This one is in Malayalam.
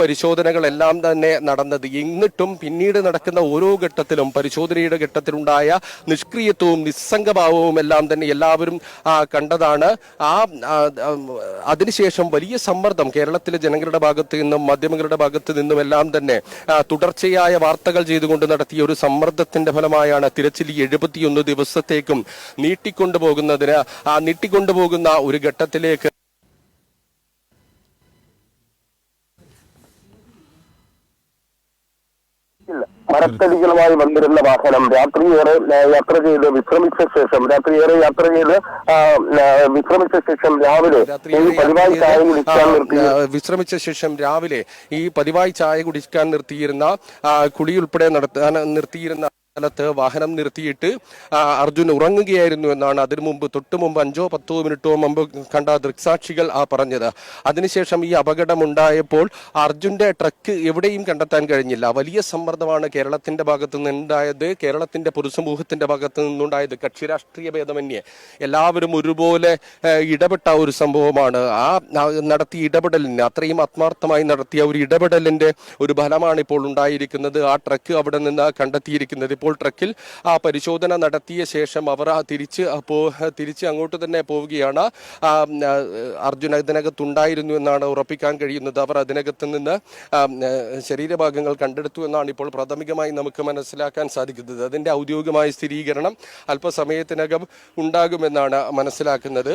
പരിശോധനകളെല്ലാം തന്നെ നടന്നത്. എന്നിട്ടും പിന്നീട് നടക്കുന്ന ഓരോ ഘട്ടത്തിലും പരിശോധനയുടെ ഘട്ടത്തിലുണ്ടായ നിഷ്ക്രിയത്വവും നിസ്സംഗഭാവവും എല്ലാം തന്നെ എല്ലാവരും കണ്ടതാണ്. ആ അതിനുശേഷം വലിയ സമ്മർദ്ദം കേരളത്തിലെ ജനങ്ങളുടെ ഭാഗത്ത് നിന്നും മാധ്യമങ്ങളുടെ ഭാഗത്ത് നിന്നും എല്ലാം തന്നെ തുടർച്ചയായ വാർത്തകൾ ചെയ്തുകൊണ്ട് നടത്തിയ ഒരു സമ്മർദ്ദത്തിന്റെ ഫലമായാണ് തിരച്ചിൽ എഴുപത്തിയൊന്ന് ദിവസത്തേക്കും നീട്ടിക്കൊണ്ടുപോകുന്നതിന് ആ നീട്ടിക്കൊണ്ടുപോകുന്ന ഒരു ഘട്ടത്തിലേക്ക് മരത്തടികളുമായി വന്നിരുന്ന വാഹനം രാത്രിയേറെ യാത്ര ചെയ്ത് വിശ്രമിച്ച ശേഷം രാത്രിയേറെ യാത്ര ചെയ്ത് വിശ്രമിച്ച ശേഷം രാവിലെ ഈ പതിവായി ചായ കുടിക്കാൻ നിർത്തി. വിശ്രമിച്ച ശേഷം രാവിലെ ഈ പതിവായി ചായ കുടിക്കാൻ നിർത്തിയിരുന്ന കുടിയുൾപ്പെടെ കുടി ഉൾപ്പെടെ നടത്താൻ നിർത്തിയിരുന്ന സ്ഥലത്ത് വാഹനം നിർത്തിയിട്ട് അർജുൻ ഉറങ്ങുകയായിരുന്നു എന്നാണ് അതിനു മുമ്പ് തൊട്ടു മുമ്പ് അഞ്ചോ പത്തോ മിനിറ്റോ മുമ്പ് കണ്ട ദൃക്സാക്ഷികൾ ആ പറഞ്ഞത്. അതിനുശേഷം ഈ അപകടമുണ്ടായപ്പോൾ അർജുന്റെ ട്രക്ക് എവിടെയും കണ്ടെത്താൻ കഴിഞ്ഞില്ല. വലിയ സമ്മർദ്ദമാണ് കേരളത്തിന്റെ ഭാഗത്തു നിന്നുണ്ടായത് കേരളത്തിന്റെ പൊതുസമൂഹത്തിന്റെ ഭാഗത്തു നിന്നുണ്ടായത്. കക്ഷി രാഷ്ട്രീയ ഭേദമന്യേ എല്ലാവരും ഒരുപോലെ ഇടപെട്ട ഒരു സംഭവമാണ്. ആ നടത്തിയ ഇടപെടലിന് അത്രയും ആത്മാർത്ഥമായി നടത്തിയ ഒരു ഇടപെടലിന്റെ ഒരു ഫലമാണ് ഇപ്പോൾ ഉണ്ടായിരിക്കുന്നത്. ആ ട്രക്ക് അവിടെ നിന്ന് കണ്ടെത്തിയിരിക്കുന്നത് ഇപ്പോൾ ട്രക്കിൽ ആ പരിശോധന നടത്തിയ ശേഷം അവർ തിരിച്ച് തിരിച്ച് അങ്ങോട്ട് തന്നെ പോവുകയാണ്. അർജുൻ അതിനകത്തുണ്ടായിരുന്നു എന്നാണ് ഉറപ്പിക്കാൻ കഴിയുന്നത്. അവർ അതിനകത്ത് നിന്ന് ശരീരഭാഗങ്ങൾ കണ്ടെടുത്തു എന്നാണ് ഇപ്പോൾ പ്രാഥമികമായി നമുക്ക് മനസ്സിലാക്കാൻ സാധിക്കുന്നത്. അതിന്റെ ഔദ്യോഗികമായ സ്ഥിരീകരണം അല്പസമയത്തിനകം ഉണ്ടാകുമെന്നാണ് മനസ്സിലാക്കുന്നത്.